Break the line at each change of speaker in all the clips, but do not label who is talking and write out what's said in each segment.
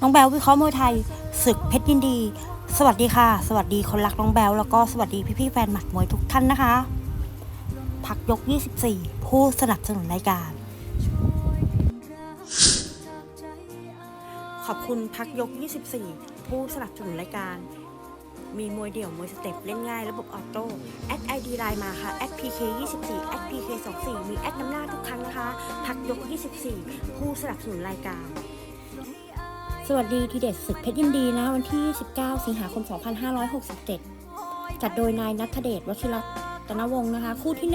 น้องแบลวิเคราะห์มวยไทยศึกเพชรยินดี สวัสดีค่ะ สวัสดีคนรักน้องแบลแล้วก็สวัสดีพี่ๆแฟนหมัดมวยทุกท่านนะคะ พักยก 24 ผู้สนับสนุนรายการ ขอบคุณพักยก 24 ผู้สนับสนุนรายการ มีมวยเดี่ยวมวยสเต็ปเล่นง่ายระบบออโต้แอดไอดีไลน์มาค่ะแอด PK 24แอด PK 24มีแอดน้ำหน้าทุกครั้งนะคะ พักยก 24 ผู้สนับสนุนรายการ สวัสดีทีเด็ดศึกเพชรยินดีนะวันที่ 19 สิงหาคม 2567 จัดโดยนายนัทเดชวชิรตนวงศ์นะคะ คู่ที่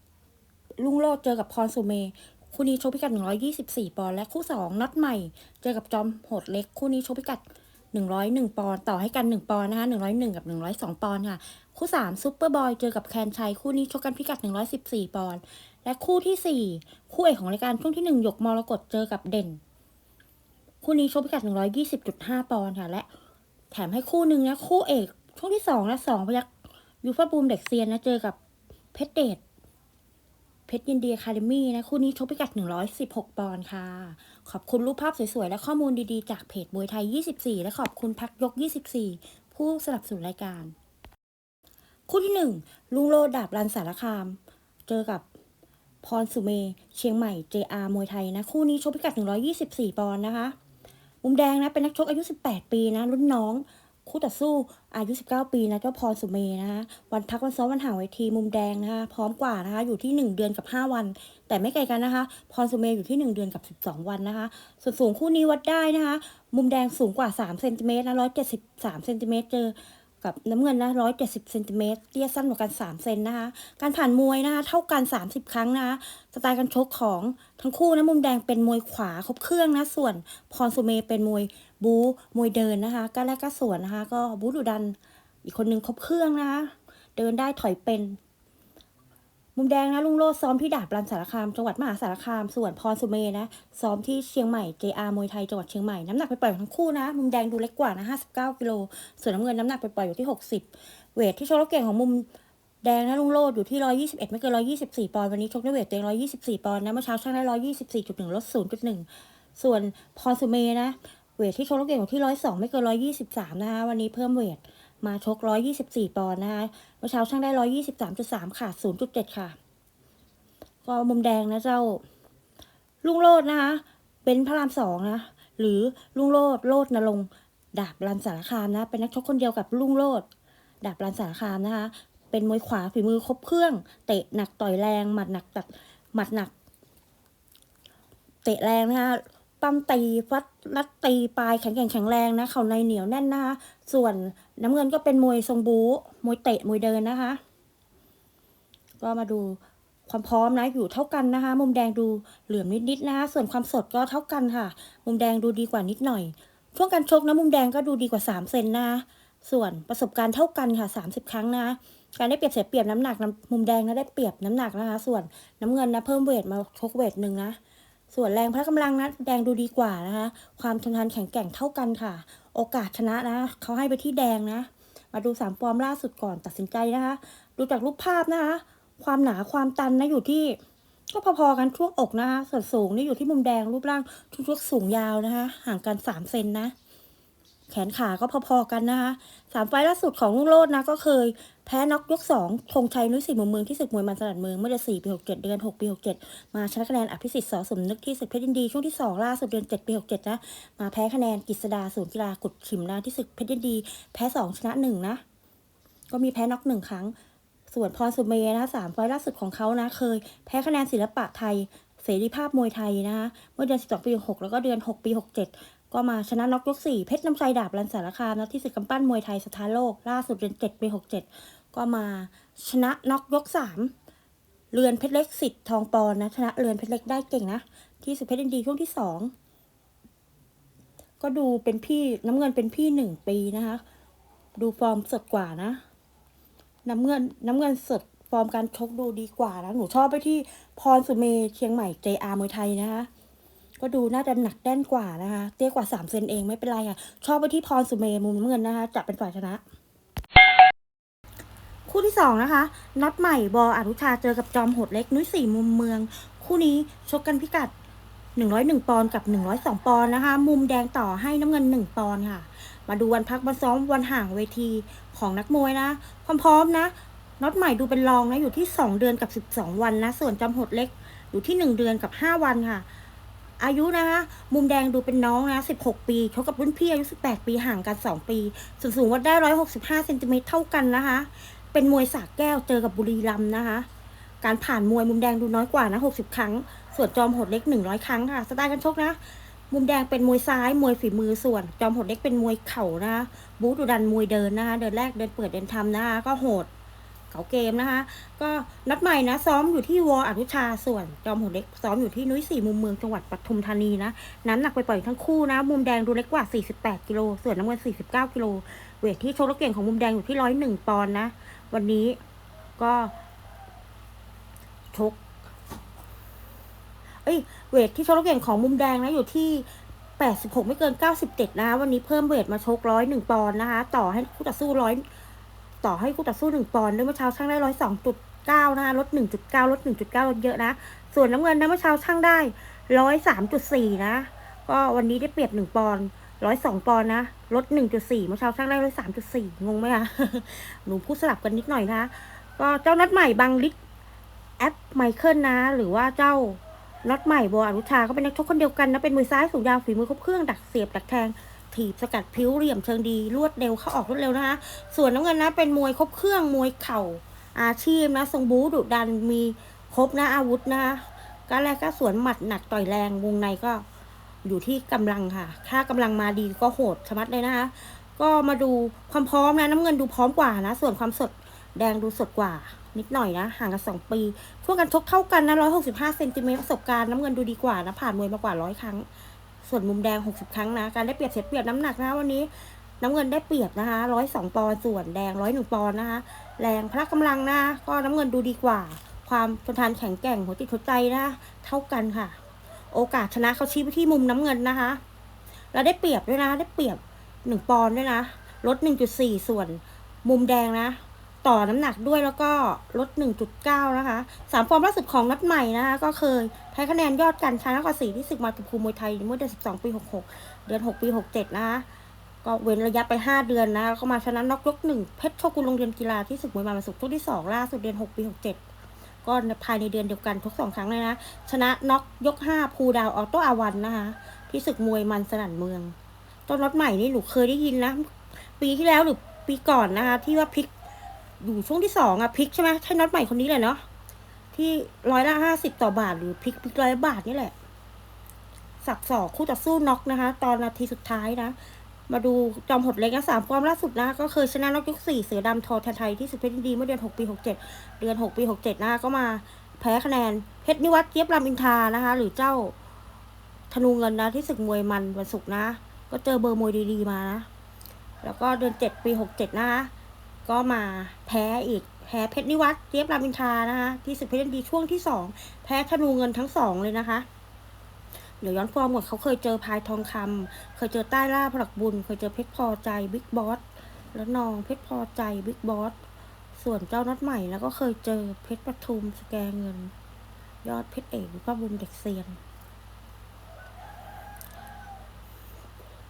1 ลุงโลดเจอกับพรสุเม คู่นี้โชกพิกัด 124 ปอนด์และคู่ 2น็อตใหม่ เจอกับจอมโหดเล็ก คู่นี้โชกพิกัด 101 ปอนด์ต่อให้กัน 1 ปอนด์นะคะ 101 กับ 102 ปอนด์ค่ะ คู่3ซุปเปอร์บอยเจอกับแคนชัย คู่นี้ชกกันพิกัด 114 ปอนด์และคู่ทีสี่4 คู่เอกของรายการช่วงที่ 1 หยกมรกตเจอกับเด่น คู่นี้ชกพิกัด 120.5 ปอนด์ค่ะ และแถมให้คู่หนึ่งนะ คู่เอกช่วงที่สองนะสองพยักยูฟ่าบูมเด็กเซียนนะเจอกับเพชรเดชเพชรยินดีอะคาเดมี่นะ คู่นี้ชกพิกัด 116 ปอนด์ค่ะ ขอบคุณรูปภาพสวยๆ และข้อมูลดีๆ จากเพจมวยไทย 24 และขอบคุณพักยก 24 ผู้สนับสนุนรายการ คู่ที่ 1 ลุงโลดดาบรันสารคาม เจอกับพรสุเม เชียงใหม่ JR มวยไทยนะ คู่นี้ชกพิกัด 124 ปอนด์นะคะ มุมแดงนะเป็นนักชกอายุ 18 ปีนะรุ่นน้องคู่ต่อสู้อายุ 19 ปีนะเจ้าพรสุเมนะคะวันพักวันซ้อมวันห่างเวทีมุมแดงนะคะพร้อมกว่านะคะอยู่ที่ 1 เดือนกับ 5 วัน แต่ไม่ไกลกันนะคะ พรสุเมอยู่ที่ 1 เดือนกับ 12 วันนะคะ ส่วนสูงคู่นี้วัดได้นะคะ มุมแดงสูงกว่า3เซนติเมตรนะ173เซนติเมตรเจอ กับน้ำเงินนะร้อยเจ็ดสิบเซนติเมตรเตี้ยสั้นกว่ากันสามเซนนะคะ การผ่านมวยนะคะ เท่ากันสามสิบครั้งนะคะสไตล์การชกของทั้งคู่นะมุมแดงเป็นมวยขวาครบเครื่องนะ ส่วนพรสุเมเป็นมวยบู๊มวยเดินนะคะก้าแรกก้านสวนนะคะ ก็บู๊ดุดัน อีกคนหนึ่งครบเครื่องนะคะ เดินได้ถอยเป็น มุมแดงนะลุงโลดซ้อมที่ดาบรันสารคาม จังหวัดมหาสารคาม ส่วนพรสุเมนะซ้อมที่เชียงใหม่ JR มวยไทยจังหวัดเชียงใหม่น้ำหนักไปปล่อยทั้งคู่นะ มุมแดงดูเล็กกว่านะ59กิโลส่วนน้ำเงินน้ำหนักไปปล่อยอยู่ที่ 60 เวทที่ชกแล้วเก่งของมุมแดงนะลุงโลดอยู่ที่ 121 ไม่เกิน 124 ปอนด์วันนี้ชกในเวทเตัวเอง124 ปอนด์นะเมื่อเช้าช่างได้ 124.1ลด0.1 ส่วนพรสุเมนะเวทที่ชกแล้วเก่งอยู่ที่ 102 ไม่เกิน 123 นะคะวันนี้เพิ่มเวท มาชก 124 ปอนด์นะคะเมื่อเช้าช่างได้ 123.3ขาด0.7 ค่ะ ก็มุมแดงนะเจ้า ลุงโลดนะคะ เป็นพระรามสองนะ หรือลุงโลดโลดนรงดาบรันสารคามนะ เป็นนักชกคนเดียวกับลุงโลด ดาบรันสารคามนะคะ เป็นมวยขวาฝีมือครบเครื่อง เตะหนักต่อยแรง หมัดหนักตัดหมัดหนัก เตะแรงนะคะ ปั้มตีฟัดรัดตีปลายแข็งแกร่งแข็งแรงนะเข่าในเหนียวแน่นนะคะ ส่วนน้ำเงินก็เป็นมวยทรงบู๊มวยเตะมวยเดินนะคะ ก็มาดูความพร้อมนะอยู่เท่ากันนะคะ มุมแดงดูเหลื่อมนิดๆนะคะ ส่วนความสดก็เท่ากันค่ะ มุมแดงดูดีกว่านิดหน่อย ช่วงการชกนะมุมแดงก็ดูดีกว่า 3 เซนนะส่วนประสบการณ์เท่ากันค่ะ 30 ครั้งนะการได้เปรียบเสียเปรียบน้ำหนักนะมุมแดงนะได้เปรียบน้ำหนักนะคะ ส่วนน้ำเงินนะเพิ่มเวทมาชกเวทหนึ่งนะ ส่วนแรงพละกำลังนะแดงดูดีกว่านะคะ ความทนทานแข็งแกร่งเท่ากันค่ะ โอกาสชนะนะเขาให้ไปที่แดงนะ มาดูสามฟอร์มล่าสุดก่อนตัดสินใจนะคะ ดูจากรูปภาพนะคะ ความหนาความตันนะอยู่ที่ ก็พอๆกันช่วงอกนะคะ ส่วนสูงนี่อยู่ที่มุมแดงรูปร่างชุดๆสูงยาวนะคะ ห่างกันสามเซนนะ ขนขาก็พอๆกันนะคะสามไฟล์ล่าสุดของลุงโลดนะก็เคยแพ้น็อกยกสองธงชัยนุ้ยศรีมุมเมืองที่ศึกมวยมันสลัดเมืองเมื่อเดือนสี่ปีหกเจ็ดเดือนหกปีหกเจ็ดมาชนะคะแนนอภิสิทธิ์สอสมนึกที่ศึกเพชรยินดี ช่วงที่สองล่าสุดเดือนเจ็ดปีหกเจ็ดนะ มาแพ้คะแนนกฤษดาศูนย์กีฬากุดขิมนะที่ศึกเพชรยินดี แพ้สองชนะหนึ่งนะ ก็มีแพ้น็อกหนึ่งครั้ง ส่วนพรสุเมย์นะสามไฟล์ล่าสุดของเขานะ เคย แพ้คะแนนศิลปะไทย เสรีภาพมวยไทยนะคะเมื่อเดือน 12 ปี 6 แล้วก็เดือน 6 ปี 67 ก็มาชนะน็อกยก 4 เพชรน้ำชัยดาบรันสารคามนะที่ศึกกำปั้นมวยไทยสถานโลก ล่าสุดเดือน 7 ปี 67 ก็มาชนะน็อกยก 3 เรือนเพชรเล็กสิทธิ์ทองปอนนะชนะเรือนเพชรเล็กได้เก่งนะที่สุดเพชรยินดีช่วงที่ 2 ก็ดูเป็นพี่น้ำเงินเป็นพี่หนึ่งปีนะคะดูฟอร์มสดกว่านะน้ำเงินน้ำเงินสด ฟอร์มการชกดูดีกว่านะหนูชอบไปที่พรสุเมเชียงใหม่ JR มวยไทยนะคะก็ดูน่าจะหนักแน่นกว่านะคะเตี้ยกว่า3เซนเองไม่เป็นไรค่ะ ชอบไปที่พรสุเมมุมเงินนะคะจะเป็นฝ่ายชนะ คู่ที่2นะคะ นัดใหม่บออนุชาเจอกับจอมโหดเล็กนุ้ยสี่มุมเมือง คู่นี้ชกกันพิกัด101ปอนด์กับ102ปอนด์นะคะ มุมแดงต่อให้น้ำเงิน1ปอนด์ค่ะ มาดูวันพักวันซ้อมวันห่างเวทีของนักมวยนะความพร้อมนะ น็อตใหม่ดูเป็นรองนะอยู่ที่ 2 เดือนกับ 12 วันนะ ส่วนจำหดเล็กอยู่ที่ 1 เดือนกับ 5 วันค่ะ อายุนะคะ มุมแดงดูเป็นน้องนะ 16 ปีเขากับรุ่นพี่อายุ 18 ปีห่างกัน 2 ปีส่วนสูงวัดได้ 165เซนติเมตรเท่ากันนะคะ เป็นมวยสากแก้วเจอกับบุรีรัมย์นะคะ การผ่านมวยมุมแดงดูน้อยกว่านะ 60 ครั้ง ส่วนจอมหดเล็ก 100 ครั้งค่ะ สไตล์การชกนะ มุมแดงเป็นมวยซ้าย มวยฝีมือส่วน จอมหดเล็กเป็นมวยเข่านะคะบูธดุดันมวยเดินนะคะ เดินแรกเดินเปิดเดินทำนะคะก็โหดาเกมนะคะ ก็นัดใหม่นะซ้อมอยู่ที่วออนุชาส่วนจอมโหดเล็กซ้อมอยู่ที่นุ้ยสี่มุมเมืองจังหวัดปทุมธานีนะน้ำหนักไปปล่อยทั้งคู่นะ มุมแดงดูเล็กกว่า 48 กิโลส่วนน้ำเงิน 49 กิโลเวทที่โชกแล้วเก่งของมุมแดงอยู่ที่ 101 ปอนด์นะ วันนี้ก็ชกเอ้ยเวทที่โชกแล้วเก่งของมุมแดงนะอยู่ที่86 ไม่เกิน 97 นะคะวันนี้เพิ่มเวทมาชกร้อยหนึ่งปอนด์นะคะ ต่อให้คู่ต่อสู้ร้อย ต่อให้คู่ต่อสู้หนึ่งปอนด์ด้วยเมื่อเช้าช่างได้ร้อยสองจุดเก้านะคะลดหนึ่งจุดเก้าลดหนึ่งจุดเก้าลดเยอะนะ ส่วนน้ำเงินนะเมื่อเช้าช่างได้ร้อยสามจุดสี่นะ ก็วันนี้ได้เปรียบหนึ่งปอนด์ร้อยสองปอนด์นะลดหนึ่งจุดสี่เมื่อเช้าช่างได้ร้อยสามจุดสี่งงไหมคะหนูพูดสลับกันนิดหน่อยนะคะก็เจ้านัดใหม่บางลิศแอปไมเคิลนะ หรือว่าเจ้าน็อตใหม่โบอนุชาก็เป็นนักชกคนเดียวกันนะเป็นมือซ้ายสูงยาวฝีมือครบเครื่องดักเสียบดักแทง ถีบสกัดพิ้วเหลี่ยมเชิงดีรวดเร็วเข้าออกรวดเร็วนะคะส่วนน้ำเงินนะเป็นมวยครบเครื่องมวยเข่าอาชีพนะทรงบูดุดันมีครบนะอาวุธนะคะกาแรกก็สวนหมัดหนักต่อยแรงวงในก็อยู่ที่กำลังค่ะ ถ้ากำลังมาดีก็โหดชมัดเลยนะคะ ก็มาดูความพร้อมนะน้ำเงินดูพร้อมกว่านะ ส่วนความสดแดงดูสดกว่า นิดหน่อยนะ ห่างกันสองปีช่วงการชกเท่ากันนะร้อยหกสิบห้าเซนติเมตรประสบการณ์น้ำเงินดูดีกว่านะ ผ่านมวยมากว่าร้อยครั้ง ส่วนมุมแดงหกสิบครั้งนะ การได้เปรียบเสียเปรียบน้ำหนักนะวันนี้ น้ำเงินได้เปรียบนะคะร้อยสองปอนส่วนแดงร้อยหนึ่งปอนนะคะ แรงพละกำลังนะก็น้ำเงินดูดีกว่า ความทนทานแข็งแกร่งหัวจิตหัวใจนะเท่ากันค่ะ โอกาสชนะเขาชี้ไปที่มุมน้ำเงินนะคะเราได้เปรียบด้วยนะ ได้เปรียบหนึ่งปอนด้วยนะลดหนึ่งจุดสี่ส่วนมุมแดงนะ ต่อน้ำหนักด้วยแล้วก็ลด1.9นะคะสามฟอร์มล่าสุดของนัดใหม่นะคะก็เคย แพ้คะแนนยอดกันชนะกว่าสีที่ศึกมากับภูมิมวยไทยเมื่อเดือน12 ปี 66 เดือน 6 ปี 67 นะคะก็เว้นระยะไป 5 เดือนนะก็มาชนะน็อกยกหนึ่งเพชรโชกุนโรงเรียนกีฬาที่ศึกมวยมาวันศุกทุกที่ 2 ล่าสุดเดือน 6 ปี 67 ก็ภายในเดือนเดียวกันทุกสองครั้งเลยนะ ชนะน็อกยก 5 ภูดาวออโต้อาวันนะคะ ที่ศึกมวยมันสนั่นเมืองต้นรถใหม่นี่หนูเคยได้ยินนะ ปีที่แล้วหรือปีก่อนนะคะ ที่ว่าพลิกอยู่ช่วงที่สองอะพลิกใช่ไหมใช่น็อตใหม่คนนี้เลยเนาะ ที่ร้อยละห้าสิบต่อบาทหรือพลิกพลิกร้อยบาทนี่แหละ สับสอกคู่ต่อสู้น็อกนะคะ ตอนนาทีสุดท้ายนะ มาดูจอมหดเล็กนะสามฟอร์มล่าสุดนะ ก็เคยชนะน็อกยกสี่เสือดำทอแทนไทยที่สุดเพชรยินดีเมื่อเดือนหกปีหกเจ็ดเดือนหกปีหกเจ็ดนะก็มาแพ้คะแนนเพชรนิวัฒน์เจี๊ยบรามอินทานะคะ หรือเจ้าธนูเงินนะที่ศึกมวยมันวันศุกร์นะ ก็เจอเบอร์มวยดีๆมานะแล้วก็เดือนเจ็ดปีหกเจ็ดนะคะก็มาแพ้อีก แพ้เพชรนิวัฒน์เจี๊ยบรามินทานะคะที่ศึกเพชรยินดีช่วงที่สองแพ้ธนูเงินทั้งสองเลยนะคะ เดี๋ยวย้อนฟอร์มหมดเขาเคยเจอพายทองคำเคยเจอใต้ล่าผลักบุญ เคยเจอเพชรพอใจบิ๊กบอสแล้วนองเพชรพอใจบิ๊กบอสส่วนเจ้านัดใหม่แล้วก็เคยเจอเพชรปทุมสแกเงิน ยอดเพชรเอกวิภาบุญเด็กเซียน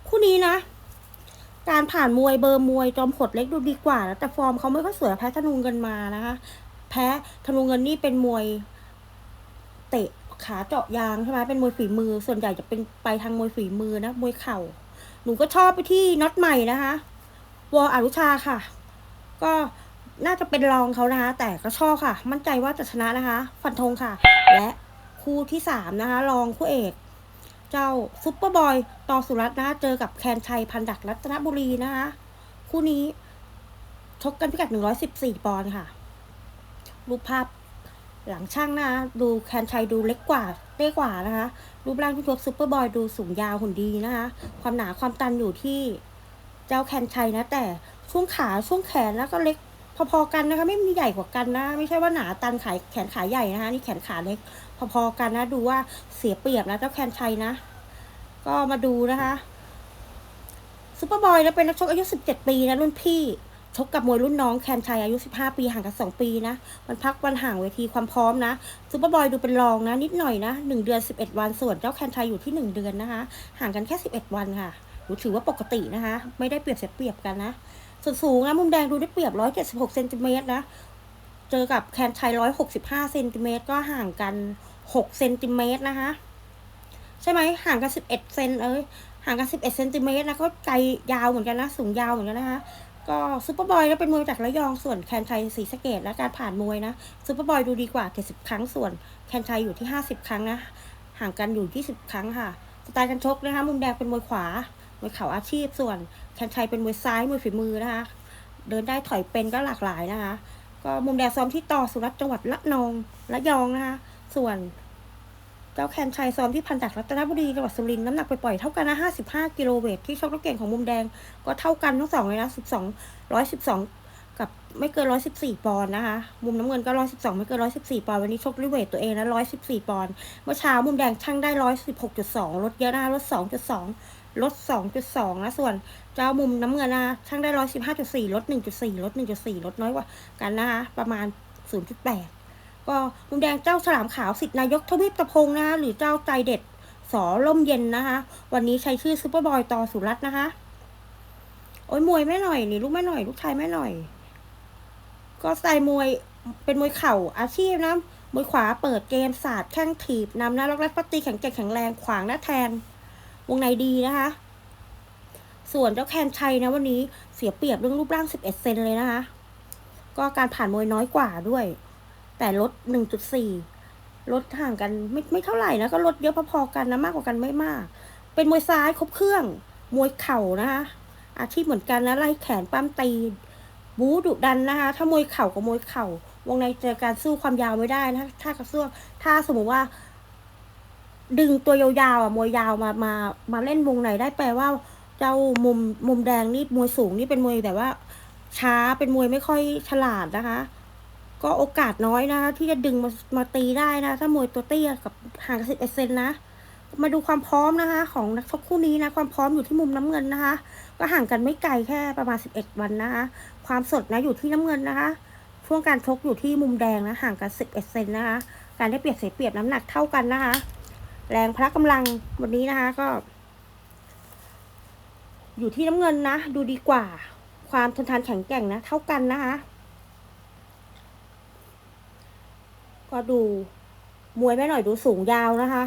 คู่นี้นะ การผ่านมวยเบอร์มวยจอมขดเล็กดูดีกว่านะแต่ฟอร์มเขาไม่ค่อยสวยแพ้ธนูเงินมานะคะ แพ้ธนูเงินนี่เป็นมวย เตะขาเจาะยางใช่ไหมเป็นมวยฝีมือ ส่วนใหญ่จะเป็นไปทางมวยฝีมือนะมวยเข่า หนูก็ชอบไปที่น็อตใหม่นะคะวออรุชาค่ะ ก็น่าจะเป็นรองเขานะคะ แต่ก็ชอบค่ะ มั่นใจว่าจะชนะนะคะ ฟันธงค่ะ และคู่ที่สามนะคะ รองคู่เอก เจ้าซุปเปอร์บอยต่อสุรัตน์นะเจอกับแคนชัยพันดักรัตนบุรีนะคะคู่นี้ชกกันพิกัด 114 ปอนด์ค่ะ รูปภาพหลังช่างนะดูแคนชัยดูเล็กกว่าเต้กว่านะคะ รูปร่างที่พวกซุปเปอร์บอยดูสูงยาวหุ่นดีนะคะ ความหนาความตันอยู่ที่เจ้าแคนชัยนะ แต่ช่วงขาช่วงแขนแล้วก็เล็กพอๆกันนะคะ ไม่มีใหญ่กว่ากันนะ ไม่ใช่ว่าหนาตันขายแขนขาใหญ่นะคะ นี่แขนขาเล็ก พอๆกันนะ ดูว่าเสียเปรียบนะเจ้าแคนชัยนะ ก็มาดูนะคะซูเปอร์บอยนะเป็นนักชกอายุ 17 ปีนะรุ่นพี่ชกกับมวยรุ่นน้องแคนชัยอายุ 15 ปีห่างกัน 2 ปีนะวันพักวันห่างเวทีความพร้อมนะซูเปอร์บอยดูเป็นรองนะ นิดหน่อยนะ 1 เดือน 11 วันส่วนเจ้าแคนชัยอยู่ที่ 1 เดือนนะคะ ห่างกันแค่ 11 วันค่ะถือว่าปกตินะคะ ไม่ได้เปรียบเสียเปรียบกันนะส่วนสูงนะมุมแดงดูได้เปรียบ 176เซนติเมตรนะ เจอกับแคนชัย165เซนติเมตรก็ห่างกัน6เซนติเมตรนะคะ ใช่ไหมห่างกัน11เอ็ดเซนเอ้ยห่างกัน11เอ็ดเซนติเมตรนะก็ไกลยาวเหมือนกันนะ สูงยาวเหมือนกันนะคะก็ซูเปอร์บอยก็เป็นมวยจากระยองส่วนแคนชัยศรีสะเกดและการผ่านมวยนะซูเปอร์บอยดูดีกว่า70ครั้งส่วนแคนชัยอยู่ที่50ครั้งนะห่างกันอยู่20ครั้งค่ะสไตล์การชกนะคะมุมแดงเป็นมวยขวามวยเข่าอาชีพส่วนแคนชัยเป็นมวยซ้ายมวยฝีมือนะคะ เดินได้ถอยเป็นก็หลากหลายนะคะ ก็มุมแดงซ้อมที่ต่อสุรัตน์จังหวัดละนองละยองนะคะ ส่วนเจ้าแคนชัยซ้อมที่พันจักรัตนบุรีจังหวัดสุรินทร์น้ำหนักไปปล่อยเท่ากันนะ55กิโลเวทที่ชกนักเก่งของมุมแดงก็เท่ากันทั้งสองเลยนะ12 112กับไม่เกิน114ปอนด์นะคะ มุมน้ำเงินก็112ไม่เกิน114ปอนด์วันนี้ชกด้วยเวทตัวเองนะ114ปอนด์เมื่อเช้ามุมแดงช่างได้116.2ลดเยอะนะคะลด2.2 ลด 2.2 นะ ส่วนเจ้ามุมน้ำเงินนะช่างได้ 115.4 ลด 1.4 ลด 1.4 ลดน้อยกว่ากันนะคะประมาณ 0.8 ก็มุมแดงเจ้าฉลามขาวสิทธินายกทวีปตะพงนะคะหรือเจ้าใจเด็ดสอล่มเย็นนะคะ วันนี้ใช้ชื่อซูเปอร์บอยต่อสุรัตน์นะคะ โอ้ยมวยแม่หน่อยนี่ลูกแม่หน่อย ลูกชายแม่หน่อย ก็สไตล์มวยเป็นมวยเข่าอาชีพนะมวยขวาเปิดเกมศาสตร์แข้งถีบนำหน้าล็อกแรกปตีแข็งแกร่งแข็งแรงขวางหน้าแทง วงในดีนะคะ ส่วนเจ้าแคนชัยนะวันนี้เสียเปรียบเรื่องรูปร่าง 11 เซนเลยนะคะ ก็การผ่านมวยน้อยกว่าด้วย แต่ลด 1.4 ลดห่างกันไม่ไม่เท่าไหร่นะ ก็ลดเยอะพอๆกันนะมากกว่ากันไม่มาก เป็นมวยซ้ายครบเครื่อง มวยเข่านะคะอาชีพเหมือนกันนะไล่แขนปั้มตีบู๊ดุดันนะคะ ถ้ามวยเข่ากับมวยเข่า วงในเจอการสู้ความยาวไม่ได้นะ ถ้ากระสู้ถ้าสมมติว่า ดึงตัวยาวๆอะมวยยาวมามามาเล่นวงในได้แปลว่าเจ้ามุมมุมแดงนี่มวยสูงนี่เป็นมวยแบบว่า ช้าเป็นมวยไม่ค่อยฉลาดนะคะ ก็โอกาสน้อยนะคะที่จะดึงมามาตีได้นะ ถ้ามวยตัวเตี้ยกับห่างสิบเอเซนนะ มาดูความพร้อมนะคะ ของนักชกคู่นี้นะ ความพร้อมอยู่ที่มุมน้ำเงินนะคะ ก็ห่างกันไม่ไกลแค่ประมาณ11วันนะคะ ความสดนะอยู่ที่น้ำเงินนะคะช่วงการชกอยู่ที่มุมแดงนะห่างกัน11เซนนะคะ การได้เปรียบเสียเปรียบน้ำหนักเท่ากันนะคะ แรงพละกำลังวันนี้นะคะก็ อยู่ที่น้ำเงินนะ ดูดีกว่า ความทนทานแข็งแกร่งนะ เท่ากันนะคะ ก็ดูมวยแม่หน่อยดูสูงยาวนะคะ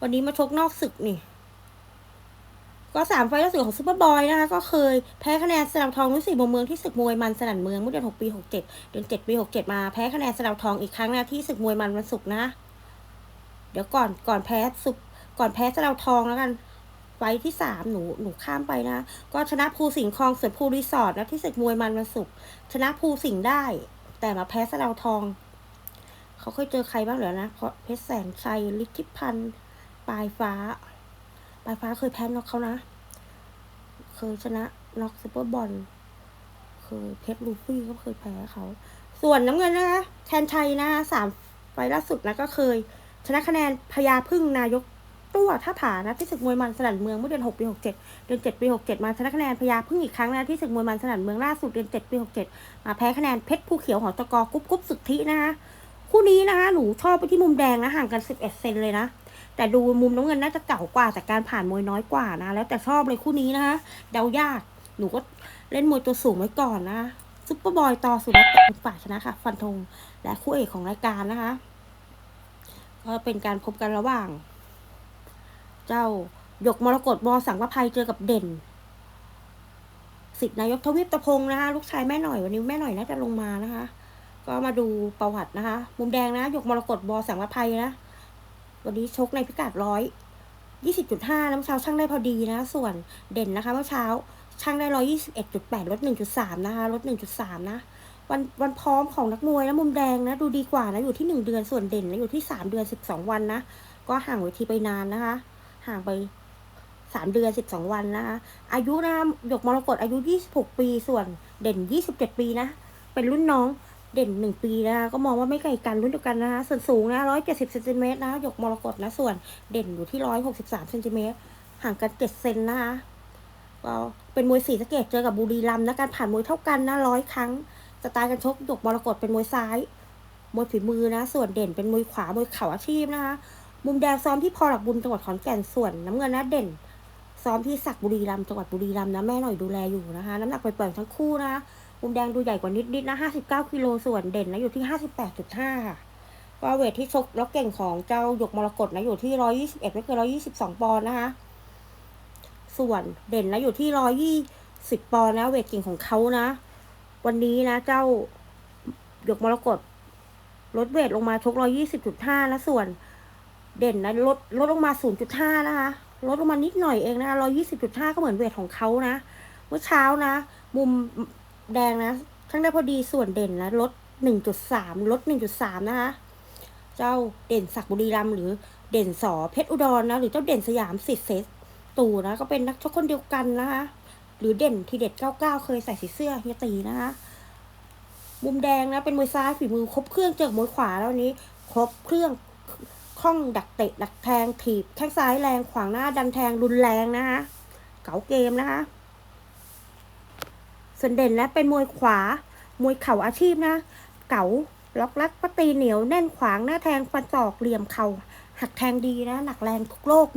วันนี้มาชกนอกศึกนี่ ก็สามไฟล์ล่าสุดของซูเปอร์บอยนะคะ ก็เคยแพ้คะแนนสนามทองรุ่นสี่มุมเมืองที่ศึกมวยมันสนั่นเมืองเมื่อเดือนหกปีหกเจ็ดเดือนเจ็ดปีหกเจ็ดมาแพ้คะแนนสนามทองอีกครั้งนะที่ศึกมวยมันวันศุกร์นะ ดี๋ยวก่อนก่อนแพ้สุกก่อนแพ้สนาทองแล้วกันไฟที่สามหนูหนูข้ามไปนะ ก็ชนะภูสิงห์คลองสวนภูรีสอร์ทนะที่ศึกมวยมันวันศุกร์ชนะภูสิงห์ได้ แต่มาแพ้สะเดาทอง เขาเคยเจอใครบ้างเหรอนะเพราะเพชรแสนชัยฤทธิพันธ์ปลายฟ้า ปลายฟ้าเคยแพ้น็อกเขานะ เคยชนะน็อกซูเปอร์บอลเคยเพชรลูฟี่ก็เคยแพ้เขา ส่วนน้ำเงินนะคะแทนชัยนะคะสามไฟล์ล่าสุดนะก็เคย ชนะคะแนนพญาพึ่งนายกตัวท่าผานะที่ศึกมวยมันสนั่นเมืองเมื่อเดือนหกปีหกเดือนเจ็ดปีหกเจ็ดมาชนะคะแนนพญาพึ่งอีกครั้งนะที่ศึกมวยมันสนั่นเมืองล่าสุดเดือนเจ็ดปีหกเจ็ดมาแพ้คะแนนเพชรภูเขียวหอตกอกุ๊บกุ๊บสุทธินะคะคู่นี้นะคะหนูชอบไปที่มุมแดงนะห่างกันสิบเซนเลยนะแต่ดูมุมน้ำเงินน่าจะเก่ากว่าแต่การผ่านมวยน้อยกว่านะ แล้วแต่ชอบเลยคู่นี้นะคะเดายากหนูก็เล่นมวยตัวสูงไว้ก่อนนะซุปเปอร์บอยต่อสุรัตน์เป็นฝ่ายชนะค่ะ ฟันธงและคู่เอกของรายการนะคะ ก็เป็นการพบกันระหว่าง เจ้าหยกมรกตบอสังประภัยเจอกับเด่นสิทธินายกทวีปตะพงนะคะลูกชายแม่หน่อยวันนี้แม่หน่อยน่าจะลงมานะคะ ก็มาดูประวัตินะคะ มุมแดงนะหยกมรกตบอสังประภัยนะวันนี้ชกในพิกัดร้อยยี่สิบจุดห้าน้ำเช้าช่างได้พอดีนะ ส่วนเด่นนะคะเมื่อเช้าช่างได้ร้อยยี่สิบเอ็ดจุดแปดลดหนึ่งจุดสามนะคะลดหนึ่งจุดสามนะ วันวันพร้อมของนักมวยนะมุมแดงนะดูดีกว่านะอยู่ที่หนึ่งเดือนส่วนเด่นนะอยู่ที่สามเดือนสิบสองวันนะก็ห่างเวทีไปนานนะคะ ห่างไปสามเดือนสิบสองวันนะคะอายุนะหยกมรกตอายุยี่สิบหกปีส่วนเด่นยี่สิบเจ็ดปีนะเป็นรุ่นน้องเด่นหนึ่งปีนะคะก็มองว่าไม่ไกลกันรุ่นเดียวกันนะคะส่วนสูงนะร้อยเจ็ดสิบเซนติเมตรนะหยกมรกตนะส่วนเด่นอยู่ที่ร้อยหกสิบสามเซนติเมตรห่างกันเจ็ดเซนนะคะก็เป็นมวยสีสเกตเจอกับบุรีรัมย์นะการผ่านมวยเท่ากันนะร้อยครั้ง สไตล์การชกหยกมรกตเป็นมวยซ้าย มวยฝีมือนะ ส่วนเด่นเป็นมวยขวามวยเข่าอาชีพนะคะ มุมแดงซ้อมที่พอหลักบุญจังหวัดขอนแก่น ส่วนน้ำเงินนะเด่น ซ้อมที่สักบุรีรัมย์จังหวัดบุรีรัมย์นะแม่หน่อยดูแลอยู่นะคะ น้ำหนักไปเปิดทั้งคู่นะ มุมแดงดูใหญ่กว่านิดๆนะ59กิโล ส่วนเด่นนะอยู่ที่58.5ค่ะก็เวทที่ชกแล้วเก่งของเจ้าหยกมรกตนะอยู่ที่121ไม่เกิน122ปอนด์นะคะ ส่วนเด่นนะอยู่ที่120ปอนด์นะ เวทเก่งของเขานะ วันนี้นะเจ้าหยกมรกตลดเวทลงมาชก120.5นะส่วนเด่นนะลดลดลงมา0.5นะคะลดลงมานิดหน่อยเองนะ120.5ก็เหมือนเวทของเขานะเมื่อเช้านะ มุมแดงนะทั้งได้พอดีส่วนเด่นนะลด1.3ลด1.3นะคะ เจ้าเด่นศักบุรีรัมหรือเด่นสอเพชรอุดรนะ หรือเจ้าเด่นสยามสิทธิ์เซตตูนะ ก็เป็นนักชกคนเดียวกันนะคะ หรือเด่นทีเด็ด 99 เคยใส่สีเสื้อเฮียตีนะคะมุมแดงนะเป็นมวยซ้ายฝีมือครบเครื่องเจอมวยขวาแล้วนี้ ครบเครื่องคล่องดักเตะดักแทงถีบแข้งซ้ายแรงขวางหน้าดันแทงรุนแรงนะคะเก๋าเกมนะคะส่วนเด่นนะเป็นมวยขวามวยเข่าอาชีพนะ เก๋าล็อกลักปตีเหนียวแน่นขวางหน้าแทงฟันศอกเหลี่ยมเข่าหักแทงดีนะหนักแรงทุกโลก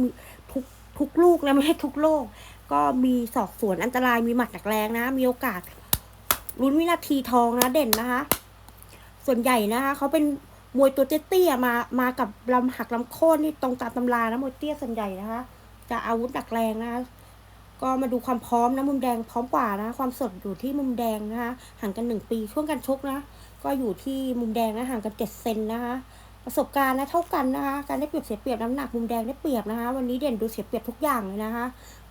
ทุกทุกลูกนะไม่ใช่ทุกโลก ก็มีศอกสวนอันตรายมีหมัดหนักแรงนะ มีโอกาสลุ้นวินาทีทองนะเด่นนะคะ ส่วนใหญ่นะคะเขาเป็นมวยตัวเตี้ยๆมามากับลำหักลำโค่นนี่ตรงตามตำรานะมวยเตี้ยส่วนใหญ่นะคะ จะอาวุธหนักแรงนะคะ ก็มาดูความพร้อมนะมุมแดงพร้อมกว่านะ ความสดอยู่ที่มุมแดงนะคะห่างกันหนึ่งปีช่วงการชกนะ ก็อยู่ที่มุมแดงนะห่างกันเจ็ดเซนนะคะประสบการณ์นะเท่ากันนะคะ การได้เปรียบเสียเปรียบน้ำหนักมุมแดงได้เปรียบนะคะ วันนี้เด่นดูเสียเปรียบทุกอย่างเลยนะคะ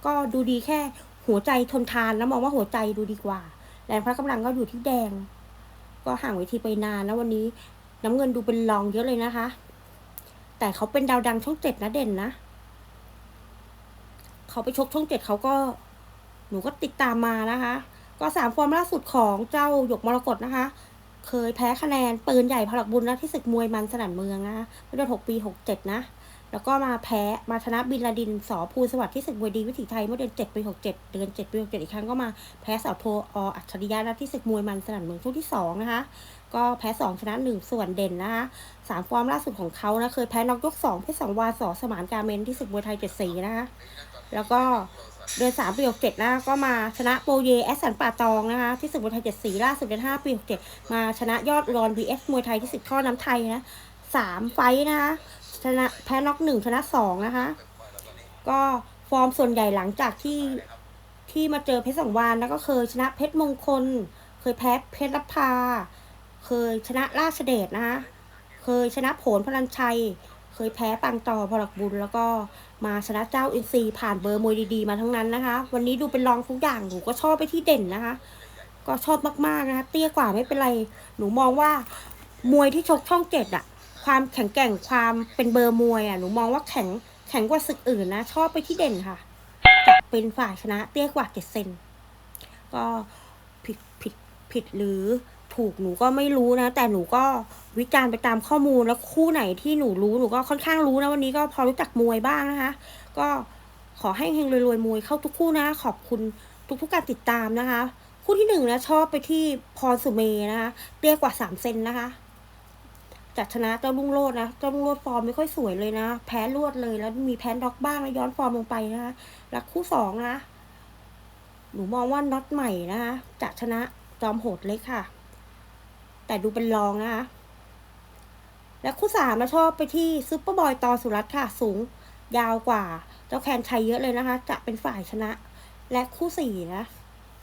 ก็ดูดีแค่หัวใจทนทานแล้วมองว่าหัวใจดูดีกว่าแรงพละกำลังก็อยู่ที่แดง ก็ห่างเวทีไปนานนะวันนี้น้ำเงินดูเป็นรองเยอะเลยนะคะ แต่เขาเป็นดาวดังช่องเจ็ดนะเด่นนะเขาไปชกช่องเจ็ดเขาก็ หนูก็ติดตามมานะคะ ก็สามฟอร์มล่าสุดของเจ้าหยกมรกตนะคะ เคยแพ้คะแนนปืนใหญ่พลักบุญนะที่ศึกมวยมันสนั่นเมืองนะคะเมื่อเดือนหกปีหกเจ็ดนะ แล้วก็มาแพ้มาชนะบินลาดินสอภูสวัสดิ์ที่ศึกมวยดีวิถีไทยเมื่อเดือนเจ็ดปีหกเจ็ดเดือนเจ็ดปีหกเจ็ดอีกครั้งก็มาแพ้สาวโทออัจฉริยะนะที่ศึกมวยมันสนั่นเมืองช่วงที่สองนะคะ ก็แพ้สองชนะหนึ่งส่วนเด่นนะคะสามฟอร์มล่าสุดของเขานะเคยแพ้น็อกยกสองเพชรสังวาสอสมานการเมนที่ศึกมวยไทยเจ็ดสีนะคะแล้วก็เดือนสามปีหกเจ็ดนะก็มาชนะโปเยแอสสันป่าตองนะคะที่ศึกมวยไทยเจ็ดสีล่าสุดเดือนห้าปีหกเจ็ดมาชนะยอดรอนบีเอฟมวยไทยที่ศึกข้อน้ำไทยนะสามไฟนะคะ ชนะแพ้น็อกหนึ่งชนะสองนะคะ ก็ฟอร์มส่วนใหญ่หลังจากที่ที่มาเจอเพชรสังวานแล้วก็เคยชนะเพชรมงคล เคยแพ้เพชรรพา เคยชนะราชเดชนะคะ เคยชนะโผลพลันชัย เคยแพ้ปังต่อพลักบุญ แล้วก็มาชนะเจ้าอินซีผ่านเบอร์มวยดีๆมาทั้งนั้นนะคะ วันนี้ดูเป็นรองทุกอย่างหนูก็ชอบไปที่เด่นนะคะ ก็ชอบมากๆนะคะเตี้ยกว่าไม่เป็นไร หนูมองว่ามวยที่ชกช่องเจ็ดอะ ความแข็งแกร่งความเป็นเบอร์มวยอะหนูมองว่าแข็งแข็งกว่าศึกอื่นนะชอบไปที่เด่นค่ะจะเป็นฝ่ายชนะเตี้ยกว่าเจ็ดเซนก็ผิดผิดผิดหรือถูกหนูก็ไม่รู้นะ แต่หนูก็วิจารณ์ไปตามข้อมูลแล้วคู่ไหนที่หนูรู้หนูก็ค่อนข้างรู้นะวันนี้ก็พอรู้จักมวยบ้างนะคะ ก็ขอให้เฮงรวยๆมวยเข้าทุกคู่นะ ขอบคุณทุกๆการติดตามนะคะ คู่ที่หนึ่งนะชอบไปที่พรสุเมนะคะเตี้ยกว่าสามเซนนะคะ จัดชนะเจ้าลุงโลดนะเจ้าลุงโลดฟอร์มไม่ค่อยสวยเลยนะ แพ้รวดเลยแล้วมีแพ้ด็อกบ้างแล้วย้อนฟอร์มลงไปนะคะแล้วคู่สองนะหนูมองว่าน็อตใหม่นะคะจะชนะจอมโหดเล็กค่ะ แต่ดูเป็นรองนะคะและคู่สามนะชอบไปที่ซุปเปอร์บอยตอสุรัตน์ค่ะ สูงยาวกว่า เจ้าแคนชัยเยอะเลยนะคะ จะเป็นฝ่ายชนะ และคู่สี่นะ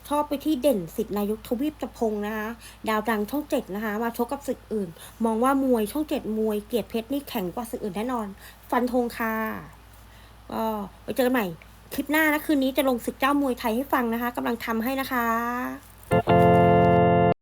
ชอบไปที่เด่นสิทธินายกทวีปตะพงนะคะ ดาวดังช่องเจ็ดนะคะ มาชกกับศึกอื่น มองว่ามวยช่องเจ็ดมวยเกียรติเพชรนี่แข็งกว่าศึกอื่นแน่นอน ฟันธงค่ะก็ไปเจอกันใหม่ คลิปหน้านะคืนนี้จะลงศึกเจ้ามวยไทยให้ฟังนะคะกำลังทำให้นะคะ